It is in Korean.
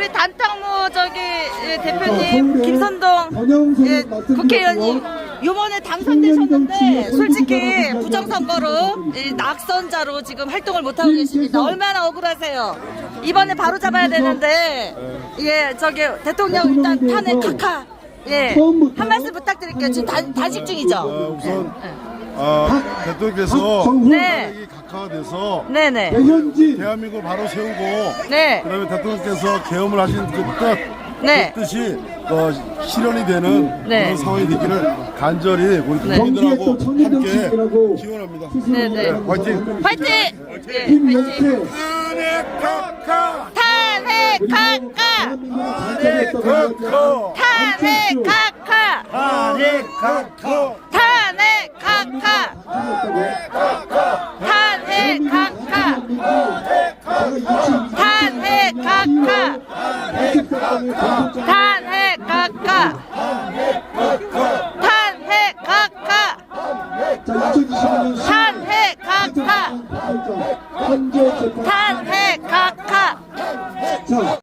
우리 단탕무 저기 예, 대표님 김선동 예, 국회의원님. 요번에 당선되셨는데 솔직히 부정선거로 이 낙선자로 지금 활동을 못하고 계십니다. 얼마나 억울하세요. 이번에 바로 잡아야 되는데 예 저기 대통령 일단 탄핵 각하 예한 말씀 부탁드릴게요. 지금 단, 단식 중이죠. 어, 우선 네. 아, 대통령께서 박정훈 네. 탄핵이 각하돼서 네네 배현진 대한민국을 바로 세우고 네 그다음에 대통령께서 계엄을 하신 그 뜻, 네. 그 뜻이 어, 실현이 되는 네. 그런 상황이 되기를 간절히 우리 네. 정기의 국민들하고 또 함께 청년정치인이라고 기원합니다. 네, 네. 화이팅! 화이팅 예, 화이팅 김영태 탄핵 각하! 탄핵 그리고 각하 대한민국을 탄핵 각하 탄핵 각하! 탄핵 각하 탄핵 각하 탄핵 각하 탄핵 각하 탄핵 각하 자 2025년 탄핵 각하 현재 재판 탄핵 각하 자